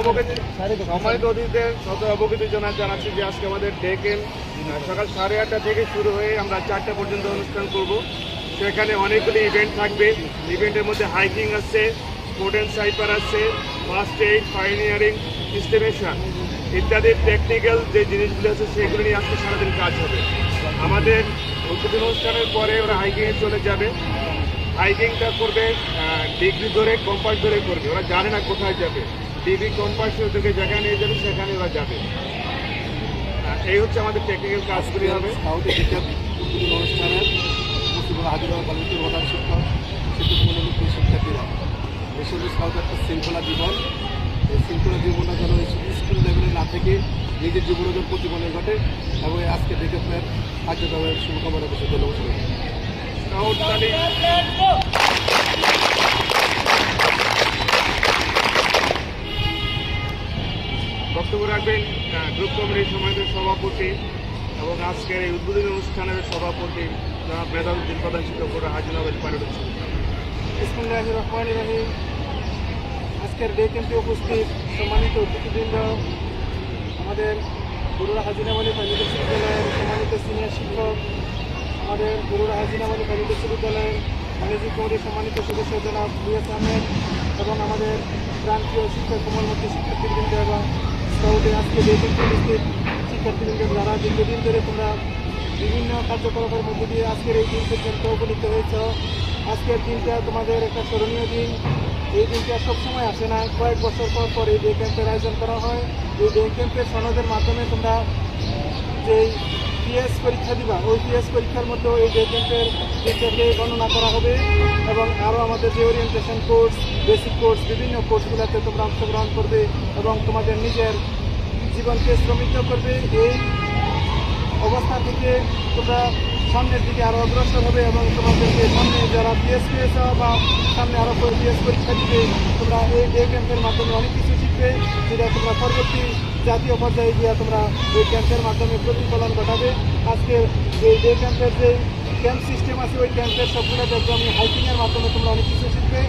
অবগতি সম্মানিত অতিথিদের সদর অবগতির জন্য জানাচ্ছি যে আজকে আমাদের ডেকেন সকাল সাড়ে আটটা থেকে শুরু হয়ে আমরা চারটা পর্যন্ত অনুষ্ঠান করব। সেখানে অনেকগুলি ইভেন্ট থাকবে। ইভেন্টের মধ্যে হাইকিং আছে স্পোর্টেন সাইপার আছে ফার্স্ট এইড পাইনিয়ারিং ইস্টিমেশন ইত্যাদি টেকনিক্যাল যে জিনিসগুলো আছে সেগুলো নিয়ে আজকে সারাদিন কাজ হবে। আমাদের উদ্বোধন অনুষ্ঠানের পরে ওরা হাইকিংয়ে চলে যাবে। হাইকিংটা করবে ডিগ্রি ধরে কম্পাস ধরে করবে। ওরা জানে না কোথায় যাবে। ডিগ্রি কম্পাস ওদেরকে যেখানে নিয়ে যাবে সেখানে ওরা যাবে। এই হচ্ছে আমাদের টেকনিক্যাল কাজগুলি হবে। অনুষ্ঠানের পশ্চিমবঙ্গ কলেজের প্রধান শিক্ষক শিক্ষার্থীরা একটা শৃঙ্খলা জীবন। এই শৃঙ্খলা জীবনটা যেন স্কুল লেভেলে না থেকে নিজের জীবনে যেন প্রতিফলন ঘটে এবং আজকে দেখে ফের কার্যক্রমের শুভকামনা ধন্যবাদ বক্তব্য রাখবেন। গ্রুপ কমিটির সম্মানিত সভাপতি এবং আজকের এই উদ্বোধনী অনুষ্ঠানের সভাপতি জনাব মেধাউদ্দিন প্রধান শিক্ষক হাজির আবেদ পাইলট ইসমুল্লাহ আজকের ডে ক্যাম্পে উপস্থিত সম্মানিত অতিথিবৃন্দ, আমাদের গুরুরা হাজিনামালি প্রাইভেট বিশ্ববিদ্যালয়ের সম্মানিত সিনিয়র শিক্ষক, আমাদের গুরুরা হাজিনামালি প্রাইভেট বিশ্ববিদ্যালয়ের ম্যানেজিং কমিটির সম্মানিত সদস্য জনাব বিএস আহমেদ এবং আমাদের প্রান্তীয় শিক্ষক কমলমূর্তি শিক্ষার্থীবৃন্দ এবং স্কাউটে আজকে ক্যাম্পে উপস্থিত শিক্ষার্থীবৃন্দ যারা দীর্ঘদিন ধরে তোমরা বিভিন্ন কার্যকলাপের মধ্যে দিয়ে আজকের এই দিন পর্যন্ত উপনীত হয়েছ। আজকের দিনটা তোমাদের একটা স্মরণীয় দিন। এই দিনটা সবসময় আসে না। কয়েক বছর পর পর এই ডে ক্যাম্পের আয়োজন করা হয়। এই ডে ক্যাম্পের সনদের মাধ্যমে তোমরা যেই পিএস পরীক্ষা দিবা। ওই পিএস পরীক্ষার মধ্যেও এই ডেটেন্টের টিচারকে গণনা করা হবে এবং আরও আমাদের যে ওরিয়েন্টেশন কোর্স বেসিক কোর্স বিভিন্ন কোর্সগুলোতে তোমরা অংশগ্রহণ করবে এবং তোমাদের নিজের জীবনকে শ্রমিত করবে। এই অবস্থা থেকে তোমরা সামনের দিকে আরও অগ্রসর হবে এবং তোমাদেরকে সামনে যারা পিএস পেয়েছ বা সামনে আরও পিএস পরীক্ষা দিবে, তোমরা এই ডে ক্যাম্পের মাধ্যমে অনেক কিছু শিখবে, যেটা তোমরা পরবর্তী জাতীয় পর্যায়ে গিয়ে তোমরা এই ক্যাম্পের মাধ্যমে প্রতিফলন ঘটাবে। আজকে এই ডে ক্যাম্পের যে ক্যাম্প সিস্টেম আছে, ওই ক্যাম্পের সবগুলো একদমই হাইকিংয়ের মাধ্যমে তোমরা অনেক কিছু শিখবে।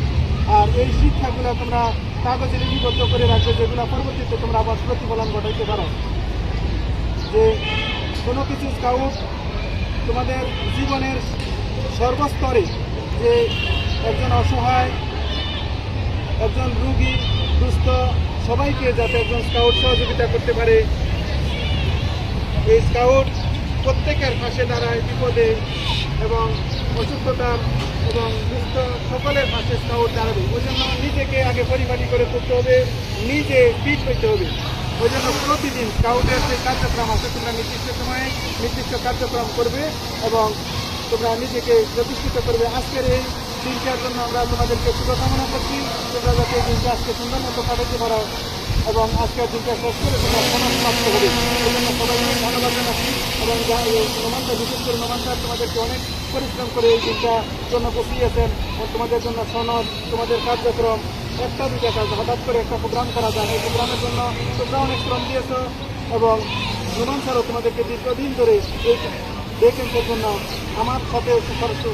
আর এই শিক্ষাগুলো তোমরা কাগজে লিপিবদ্ধ করে রাখবে, যেগুলো পরবর্তীতে তোমরা আবার প্রতিফলন ঘটাইতে পারো। যে কোনো কিছু স্কাউট তোমাদের জীবনের সর্বস্তরে যে একজন অসহায়, একজন রুগী, দুস্থ, সবাইকে যাতে একজন স্কাউট সহযোগিতা করতে পারে। এই স্কাউট প্রত্যেকের পাশে দাঁড়ায় বিপদে এবং অসুস্থতার এবং দুস্থ সকলের পাশে স্কাউট দাঁড়াবে। ওই জন্য নিজেকে আগে পরিপাটি করে করতে হবে, নিজে ফিট হইতে হবে। ওই জন্য প্রতিদিন স্কাউটের যে কার্যক্রম আছে, তোমরা নির্দিষ্ট সময়ে নির্দিষ্ট কার্যক্রম করবে এবং তোমরা নিজেকে প্রতিষ্ঠিত করবে। আজকের এই দিনটার জন্য আমরা তোমাদেরকে শুভকামনা করছি। তোমরা যাতে এই দিনটা আজকে সুন্দর মতো কাটাতে পারো এবং আজকের দিনটা শেষ করে তোমরা সমাপ্ত হবে। এই জন্য সবাইকে ধন্যবাদ জানাচ্ছি এবং নোমানটা, বিশেষ করে নোমানটা তোমাদেরকে অনেক পরিশ্রম করে এই দিনটা জন্য বসিয়েছেন। তোমাদের জন্য সনদ, তোমাদের কার্যক্রম একটা দুটা কাজ। হঠাৎ করে একটা প্রোগ্রাম করা যায়। এই প্রোগ্রামের জন্য তোমরা অনেক শ্রম দিয়েছ এবং নোমান স্যারও তোমাদেরকে দীর্ঘদিন ধরে এই ডেকেন্সের জন্য আমার সাথে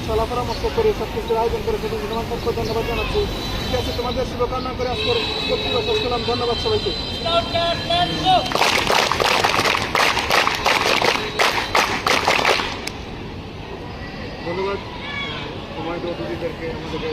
সলা পরামর্শ করে সব কিছুর আয়োজন করে সেদিন নোমান স্যারকে ধন্যবাদ জানাচ্ছি। ঠিক আছে, তোমাদের শুভকামনা করে আজকের শেষ করলাম ধন্যবাদ সবাইকে। ধন্যবাদ। সম্মানিত অতিথিদেরকে আমাদেরকে